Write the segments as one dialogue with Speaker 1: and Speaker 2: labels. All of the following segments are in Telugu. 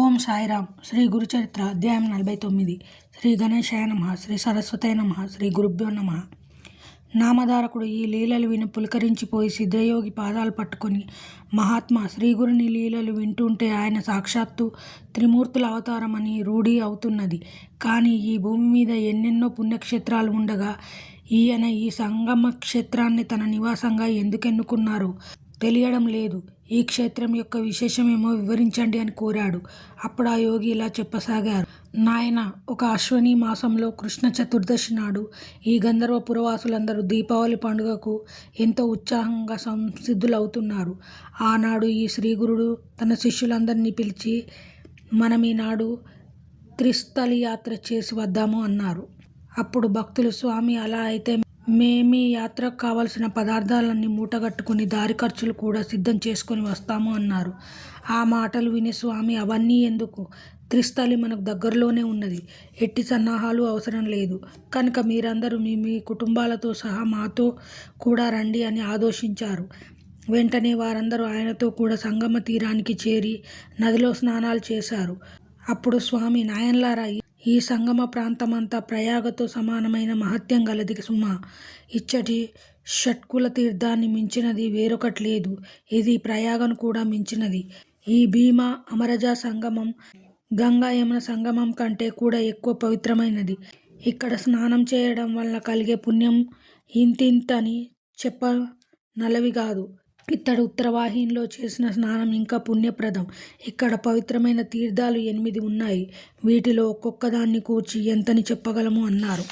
Speaker 1: ఓం సాయిరామ్. శ్రీ గురుచరిత్ర అధ్యాయం నలభై తొమ్మిది. శ్రీ గణేశాయ నమ శ్రీ సరస్వతయ నమ శ్రీ గురుభ్యో నమ. నామధారకుడు ఈ లీలలు విని పులకరించిపోయి సిద్ధయోగి పాదాలు పట్టుకొని మహాత్మా శ్రీగురుని లీలలు వింటుంటే ఆయన సాక్షాత్తు త్రిమూర్తుల అవతారమని రూఢి అవుతున్నది. కానీ ఈ భూమి మీద ఎన్నెన్నో పుణ్యక్షేత్రాలు ఉండగా ఈయన ఈ సంగమ క్షేత్రాన్ని తన నివాసంగా ఎందుకెన్నుకున్నారు తెలియడం లేదు. ఈ క్షేత్రం యొక్క విశేషమేమో వివరించండి అని కోరాడు. అప్పుడు ఆ యోగి ఇలా చెప్పసాగారు. నాయన ఒక అశ్వని మాసంలో కృష్ణ చతుర్దశి నాడు ఈ గంధర్వ పురవాసులందరూ దీపావళి పండుగకు ఎంతో ఉత్సాహంగా సంసిద్ధులవుతున్నారు. ఆనాడు ఈ శ్రీగురుడు తన శిష్యులందరినీ పిలిచి మనం ఈనాడు త్రిస్థలి యాత్ర చేసి వద్దాము అన్నారు. అప్పుడు భక్తులు స్వామి అలా అయితే మేమీ యాత్రకు కావలసిన పదార్థాలన్నీ మూటగట్టుకుని దారి ఖర్చులు కూడా సిద్ధం చేసుకొని వస్తాము అన్నారు. ఆ మాటలు విని స్వామి అవన్నీ ఎందుకు? త్రిస్థలి మనకు దగ్గరలోనే ఉన్నది. ఎట్టి సన్నాహాలు అవసరం లేదు. కనుక మీరందరూ మీ మీ కుటుంబాలతో సహా మాతో కూడా రండి అని ఆదోషించారు వెంటనే వారందరూ ఆయనతో కూడా సంగమ తీరానికి చేరి నదిలో స్నానాలు చేశారు. అప్పుడు స్వామి నాయన్లారా ఈ సంగమ ప్రాంతమంతా ప్రయాగతో సమానమైన మహత్యం గలది సుమ. ఇచ్చటి షట్కుల తీర్థాన్ని మించినది వేరొకటి లేదు. ఇది ప్రయాగను కూడా మించినది. ఈ భీమా అమరజ సంగమం గంగా యమున సంగమం కంటే కూడా ఎక్కువ పవిత్రమైనది. ఇక్కడ స్నానం చేయడం వల్ల కలిగే పుణ్యం ఇంతింతని చెప్ప నలవి కాదు. ఇత్తడి ఉత్తరవాహినిలో చేసిన స్నానం ఇంకా పుణ్యప్రదం. ఇక్కడ పవిత్రమైన తీర్థాలు ఎనిమిది ఉన్నాయి. వీటిలో ఒక్కొక్కదాన్ని కూర్చి ఎంతని చెప్పగలము అన్నారు.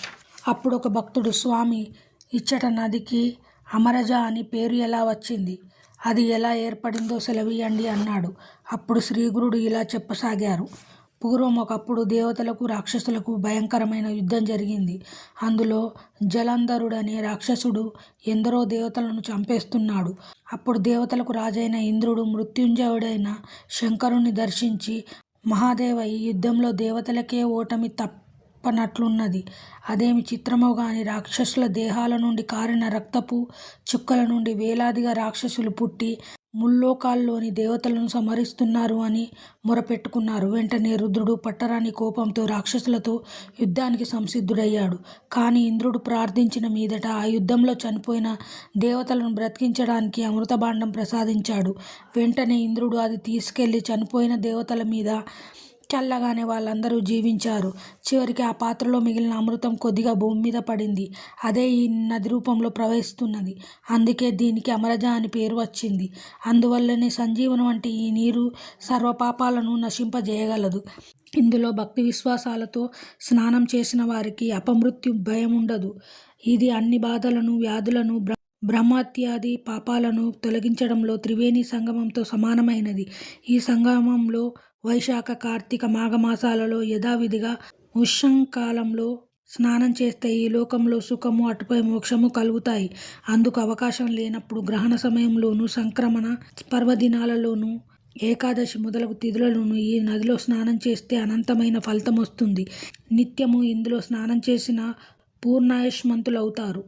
Speaker 1: అప్పుడు ఒక భక్తుడు స్వామి ఇచ్చట నదికి అమరజ అని పేరు ఎలా వచ్చింది? అది ఎలా ఏర్పడిందో సెలవీయండి అన్నాడు. అప్పుడు శ్రీగురుడు ఇలా చెప్పసాగారు. పూర్వం ఒకప్పుడు దేవతలకు రాక్షసులకు భయంకరమైన యుద్ధం జరిగింది. అందులో జలంధరుడనే రాక్షసుడు ఎందరో దేవతలను చంపేస్తున్నాడు. అప్పుడు దేవతలకు రాజైన ఇంద్రుడు మృత్యుంజయుడైన శంకరుణ్ణి దర్శించి మహాదేవ ఈ యుద్ధంలో దేవతలకే ఓటమి తప్ప తప్పనట్లున్నది అదేమి చిత్రమో గాని రాక్షసుల దేహాల నుండి కారిన రక్తపు చుక్కల నుండి వేలాదిగా రాక్షసులు పుట్టి ముల్లోకాల్లోని దేవతలను సమరిస్తున్నారు అని మొరపెట్టుకున్నారు. వెంటనే రుద్రుడు పట్టరాని కోపంతో రాక్షసులతో యుద్ధానికి సంసిద్ధుడయ్యాడు. కానీ ఇంద్రుడు ప్రార్థించిన మీదట ఆ యుద్ధంలో చనిపోయిన దేవతలను బ్రతికించడానికి అమృతభాండం ప్రసాదించాడు. వెంటనే ఇంద్రుడు అది తీసుకెళ్ళి చనిపోయిన దేవతల మీద చల్లగానే వాళ్ళందరూ జీవించారు. చివరికి ఆ పాత్రలో మిగిలిన అమృతం కొద్దిగా భూమి మీద పడింది. అదే ఈ నది రూపంలో ప్రవహిస్తున్నది. అందుకే దీనికి అమరజ అని పేరు వచ్చింది. అందువల్లనే సంజీవనం వంటి ఈ నీరు సర్వపాపాలను నశింపజేయగలదు. ఇందులో భక్తి విశ్వాసాలతో స్నానం చేసిన వారికి అపమృత్యు భయం ఉండదు. ఇది అన్ని బాధలను వ్యాధులను బ్రహ్మత్యాది పాపాలను తొలగించడంలో త్రివేణి సంగమంతో సమానమైనది. ఈ సంగమంలో వైశాఖ కార్తీక మాఘమాసాలలో యథావిధిగా కాలంలో స్నానం చేస్తే ఈ లోకంలో సుఖము అటుపై మోక్షము కలుగుతాయి. అందుకు అవకాశం లేనప్పుడు గ్రహణ సమయంలోనూ సంక్రమణ పర్వదినాలలోనూ ఏకాదశి మొదలగు తిథులలోనూ ఈ నదిలో స్నానం చేస్తే అనంతమైన ఫలితం వస్తుంది. నిత్యము ఇందులో స్నానం చేసిన పూర్ణాయుష్మంతులవుతారు.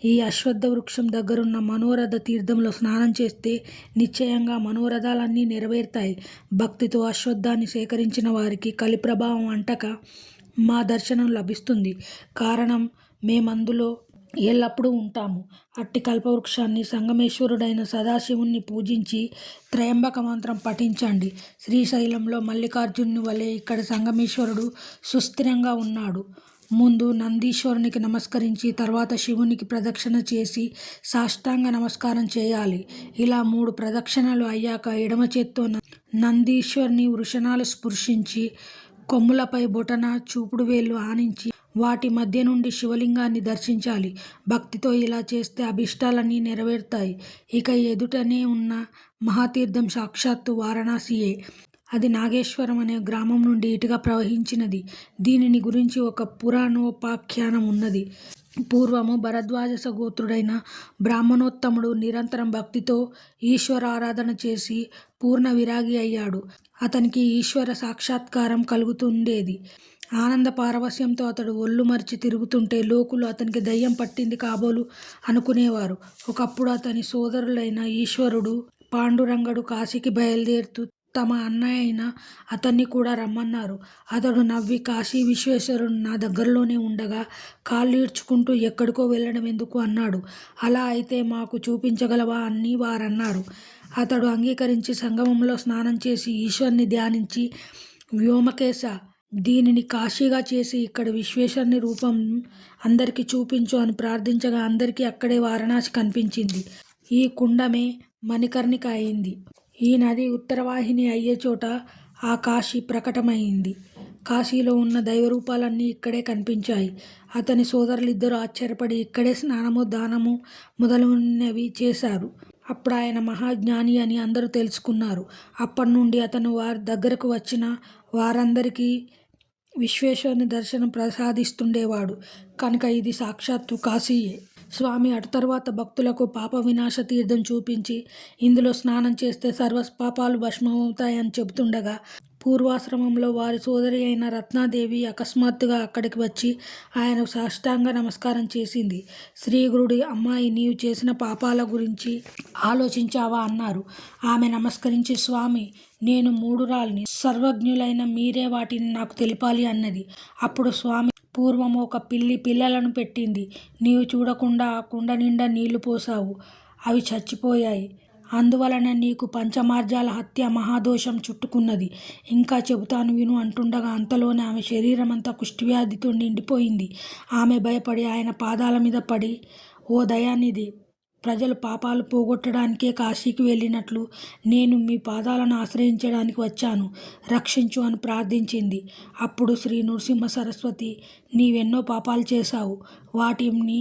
Speaker 1: ఈ అశ్వత్థ వృక్షం దగ్గరున్న మనోరథ తీర్థంలో స్నానం చేస్తే నిశ్చయంగా మనోరథాలన్నీ నెరవేరుతాయి. భక్తితో అశ్వత్థాన్ని సేకరించిన వారికి కలి ప్రభావం అంటక మా దర్శనం లభిస్తుంది. కారణం మేమందులో ఎల్లప్పుడూ ఉంటాము. అట్టి కల్పవృక్షాన్ని సంగమేశ్వరుడైన సదాశివుణ్ణి పూజించి త్రయంబక మంత్రం పఠించండి. శ్రీశైలంలో మల్లికార్జునుని వలె ఇక్కడ సంగమేశ్వరుడు సుస్థిరంగా ఉన్నాడు. ముందు నందీశ్వరునికి నమస్కరించి తర్వాత శివునికి ప్రదక్షిణ చేసి సాష్టాంగ నమస్కారం చేయాలి. ఇలా మూడు ప్రదక్షిణలు అయ్యాక ఎడమ చేత్తో నందీశ్వరుని వృషణాలు స్పృశించి కొమ్ములపై బొటన చూపుడు వేళ్ళు ఆనించి వాటి మధ్య నుండి శివలింగాన్ని దర్శించాలి. భక్తితో ఇలా చేస్తే అభిష్టాలన్నీ నెరవేరుతాయి. ఇక ఎదుటనే ఉన్న మహాతీర్థం సాక్షాత్తు వారణాసియే. అది నాగేశ్వరం అనే గ్రామం నుండి ఇటుగా ప్రవహించినది. దీనిని గురించి ఒక పురాణోపాఖ్యానం ఉన్నది. పూర్వము భరద్వాజ గోత్రుడైన బ్రాహ్మణోత్తముడు నిరంతరం భక్తితో ఈశ్వర ఆరాధన చేసి పూర్ణ విరాగి అయ్యాడు. అతనికి ఈశ్వర సాక్షాత్కారం కలుగుతుండేది. ఆనంద పారవస్యంతో అతడు ఒళ్ళు మరిచి తిరుగుతుంటే లోకులు అతనికి దయ్యం పట్టింది కాబోలు అనుకునేవారు. ఒకప్పుడు అతని సోదరులైన ఈశ్వరుడు పాండురంగడు కాశీకి బయలుదేరుతూ తమ అన్నయ్య అయిన అతన్ని కూడా రమ్మన్నారు. అతడు నవ్వి కాశీ విశ్వేశ్వరుడు నా దగ్గరలోనే ఉండగా కాళ్ళు ఈడ్చుకుంటూ ఎక్కడికో వెళ్ళడం ఎందుకు అన్నాడు. అలా అయితే మాకు చూపించగలవా అని వారన్నారు. అతడు అంగీకరించి సంగమంలో స్నానం చేసి ఈశ్వర్ని ధ్యానించి వ్యోమకేశ దీనిని కాశీగా చేసి ఇక్కడ విశ్వేశ్వరుని రూపం అందరికీ చూపించు అని ప్రార్థించగా అందరికీ అక్కడే వారణాసి కనిపించింది. ఈ కుండమే మణికర్ణిక అయింది. ఈ నది ఉత్తరవాహిని అయ్యే చోట ఆ కాశీ ప్రకటమైంది కాశీలో ఉన్న దైవరూపాలన్నీ ఇక్కడే కనిపించాయి. అతని సోదరులిద్దరూ ఆశ్చర్యపడి ఇక్కడే స్నానము, దానము మొదలగునవి చేశారు. అప్పుడు ఆయన మహాజ్ఞాని అని అందరూ తెలుసుకున్నారు. అప్పటి నుండి అతను వారి దగ్గరకు వచ్చిన వారందరికీ విశ్వేశ్వరుని దర్శనం ప్రసాదిస్తుండేవాడు కనుక ఇది సాక్షాత్తు కాశీయే. స్వామి అటు తర్వాత భక్తులకు పాప వినాశ తీర్థం చూపించి ఇందులో స్నానం చేస్తే సర్వ పాపాలు భస్మమవుతాయని చెబుతుండగా పూర్వాశ్రమంలో వారి సోదరి అయిన రత్నాదేవి అకస్మాత్తుగా అక్కడికి వచ్చి ఆయనకు సాష్టాంగ నమస్కారం చేసింది. శ్రీగురుడి అమ్మాయి నీవు చేసిన పాపాల గురించి ఆలోచించావా అన్నారు. ఆమె నమస్కరించి స్వామి నేను మూఢురాలిని. సర్వజ్ఞులైన మీరే వాటిని నాకు తెలిపాలి అన్నది. అప్పుడు స్వామి పూర్వం ఒక పిల్లి పిల్లలను పెట్టింది. నీవు చూడకుండా కుండ నిండా నీళ్ళు పోసావు అవి చచ్చిపోయాయి. అందువలన నీకు పంచమార్జాల హత్య మహాదోషం చుట్టుకున్నది. ఇంకా చెబుతాను విను అంటుండగా అంతలోనే ఆమె శరీరమంతా కుష్ఠవ్యాధితో నిండిపోయింది. ఆమె భయపడి ఆయన పాదాల మీద పడి ఓ దయానిధి! ప్రజలు పాపాలు పోగొట్టడానికే కాశీకి వెళ్ళినట్లు నేను మీ పాదాలను ఆశ్రయించడానికి వచ్చాను. రక్షించు అని ప్రార్థించింది. అప్పుడు శ్రీ నృసింహ సరస్వతి నీవెన్నో పాపాలు చేశావు. వాటిని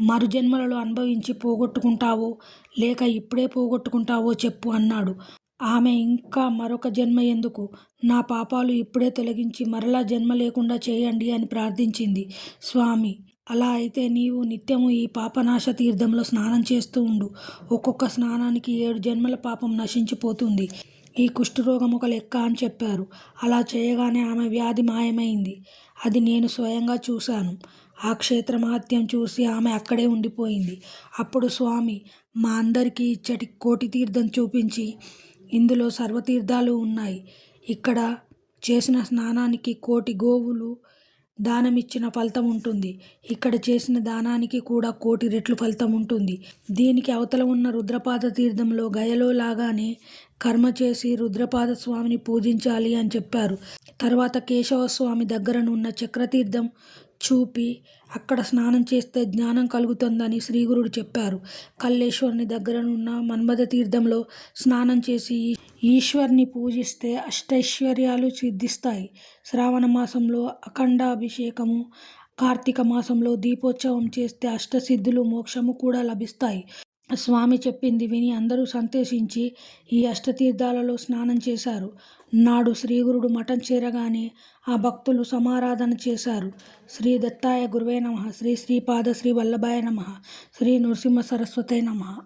Speaker 1: మరుజన్మలలో అనుభవించి పోగొట్టుకుంటావో లేక ఇప్పుడే పోగొట్టుకుంటావో చెప్పు అన్నాడు. ఆమె ఇంకా మరొక జన్మ ఎందుకు? నా పాపాలు ఇప్పుడే తొలగించి మరలా జన్మ లేకుండా చేయండి అని ప్రార్థించింది. స్వామి అలా అయితే నీవు నిత్యము ఈ పాపనాశ తీర్థంలో స్నానం చేస్తూ ఉండు. ఒక్కొక్క స్నానానికి ఏడు జన్మల పాపం నశించిపోతుంది. ఈ కుష్ఠరోగం ఒక లెక్క అని చెప్పారు. అలా చేయగానే ఆమె వ్యాధి మాయమైంది. అది నేను స్వయంగా చూశాను. ఆ క్షేత్రమహత్యం చూసి ఆమె అక్కడే ఉండిపోయింది. అప్పుడు స్వామి మా అందరికీ ఇచ్చటి కోటితీర్థం చూపించి ఇందులో సర్వతీర్థాలు ఉన్నాయి. ఇక్కడ చేసిన స్నానానికి కోటి గోవులు దానమిచ్చిన ఫలితం ఉంటుంది. ఇక్కడ చేసిన దానానికి కూడా కోటి రెట్లు ఫలితం ఉంటుంది. దీనికి అవతల ఉన్న రుద్రపాద తీర్థంలో గయలో లాగానే కర్మ చేసి రుద్రపాద స్వామిని పూజించాలి అని చెప్పారు. తర్వాత కేశవస్వామి దగ్గరనున్న చక్రతీర్థం చూపి అక్కడ స్నానం చేస్తే జ్ఞానం కలుగుతుందని శ్రీగురుడు చెప్పారు. కల్లేశ్వరుని దగ్గరనున్న మన్మథ తీర్థంలో స్నానం చేసి ఈశ్వరుని పూజిస్తే అష్టైశ్వర్యాలు సిద్ధిస్తాయి. శ్రావణ మాసంలో అఖండాభిషేకము, కార్తీక మాసంలో దీపోత్సవం చేస్తే అష్టసిద్ధులు, మోక్షము కూడా లభిస్తాయి. స్వామి చెప్పింది విని అందరూ సంతోషించి ఈ అష్టతీర్థాలలో స్నానం చేశారు. నాడు శ్రీగురుడు మఠం చేరగానే ఆ భక్తులు సమారాధన చేశారు. శ్రీ దత్తాయ గురువే నమః శ్రీ శ్రీపాద శ్రీ వల్లభాయ నమః శ్రీ నృసింహ సరస్వతే నమః